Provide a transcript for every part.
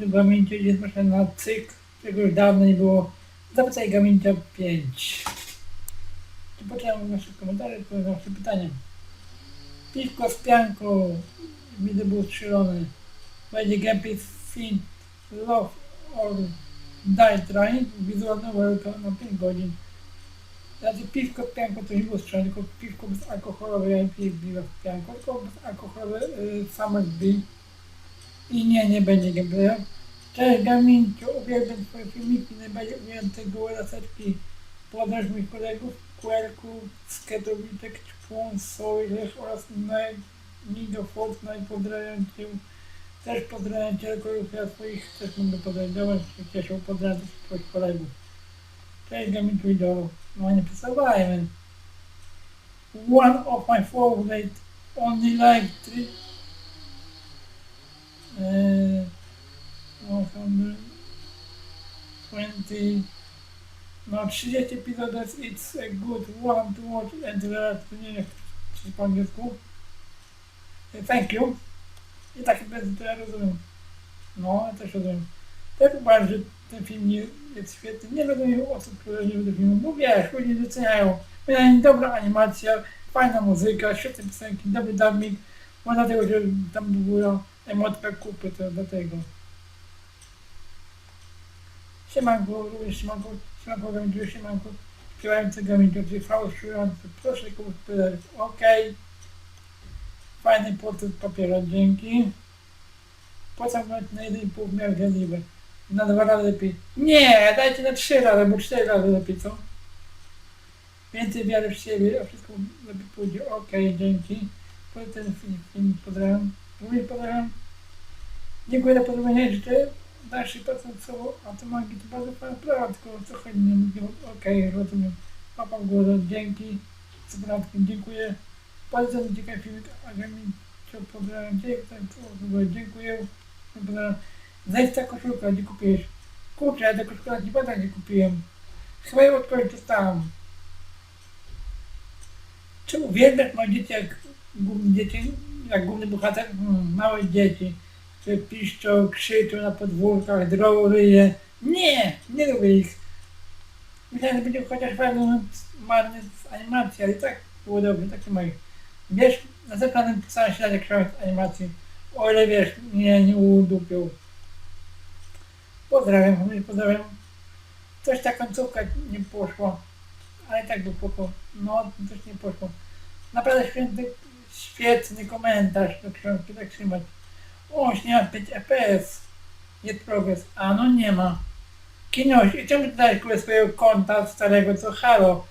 do Gamincie jest właśnie na cykl, którego już dawno nie było. Zapytaj Gamincia 5. Czy poczytam wasze komentarze, odpowiem na wasze pytania. Piwko z pianką, widzę był strzelony. Będzie gameplay film Love or Die Trying, wizualna walka na 5 godzin. Znaczy piwko z pianką to nie było strzelone, tylko piwko bezalkoholowe, ja nie piję piwa z pianką, tylko bezalkoholowe y, Summersby. I nie, nie będzie gameplaya. Cześć Gamincio, uwielbiam twoje filmiki, najbardziej uwielbiam te gołe laseczki. Podróż moich kolegów, Querku, Sketowiczek, Czpłon, Sojlesz oraz Nido Fortnite, pozdrawiam cię. Też pozdrawiam cię, kolegów, ja swoich też mogę pozdrowić, się cieszą, pozdrawiam twoich kolegów. Cześć Gamincio idolu, no nie przesuwajmy. One of my favorite, only like three uh, 120 no 30 epizodów it's a good one to watch and relax to nie wiem czy po angielsku. Eh, thank you. I tak będzie to ja rozumiem. No ja też rozumiem. Też uważam, że ten film jest świetny. Nie rozumiem osób, które nie lubią filmu bo wiesz, ludzie doceniają. Dobra animacja, fajna muzyka, świetne piosenki, dobry dubbing może dlatego, że tam była emotka kupy, to dlatego. Siemanko, siemanko, siemanko, gamińczu, siemanko, śpiewający gamińczu, czyli fałszujący, proszę powiedzieć, okej. Fajny portret papiera, dzięki. Nawet na 1,5 w miarę zjadliwe. Na dwa razy lepiej. Nie, dajcie na trzy razy, bo cztery razy lepiej, co? Więcej wiary w siebie, a wszystko lepiej pójdzie, okej, dzięki. Ten film, pozdrawiam. Również pozdrawiam. Dziękuję za pozdrowienie, życzę dalszych prac nad sobą, a to magii to bardzo fajna sprawa, tylko trochę nie mówię, okej, rozumiem. Papa w górę, dzięki, z bratkiem, dziękuję. Bardzo ciekawy filmik, a ja mi cię pozdrawiam, dziękuję, ogóle dziękuję. Pozdrawiam. Zajdź ta koszulka, gdzie kupiłeś? Kurczę, ja tę koszulkę nie kupiłem. Chyba ją odpowiedź dostałem. Czy uwielbiasz moje dzieci jak główne dzieci, jak główny bohater? Hmm, małe dzieci które piszczą, krzyczą na podwórkach, ryje. Nie, nie lubię ich. Myślałem, że będzie chociaż fajny, marny z animacji, ale tak było dobrze, takie moje. Wiesz, na zakładem pisałem jak książek animacji. O ile wiesz, mnie nie udupią. Pozdrawiam, pozdrawiam. Coś ta końcówka nie poszła, ale tak był spoko. No, coś nie poszło. Naprawdę świetny, świetny komentarz do książki, tak trzymać. O, śnieg 5 FPS. Jest progres. A no nie ma. Kinoś, i czemu dałeś kurde swojego konta starego, co halo?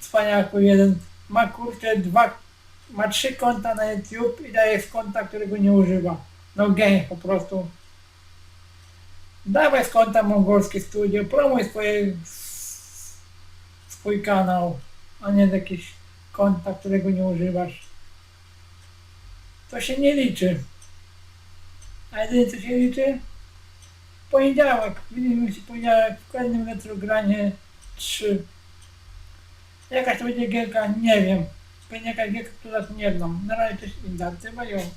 Cwaniaku jeden. Ma kurczę dwa, ma trzy konta na YouTube i daje z konta, którego nie używa. No game po prostu. Dawaj z konta mongolskie studio, promuj swoje, swój kanał, a nie z jakiegoś konta, którego nie używasz. To się nie liczy. A jedynie co się liczy? Poniedziałek. Widzimy się poniedziałek w kolejnym retrogranie 3. Jakaś to będzie gierka? Nie wiem. Pewnie jakaś gierka, która nie znam. Na razie też inna. Trzeba ją.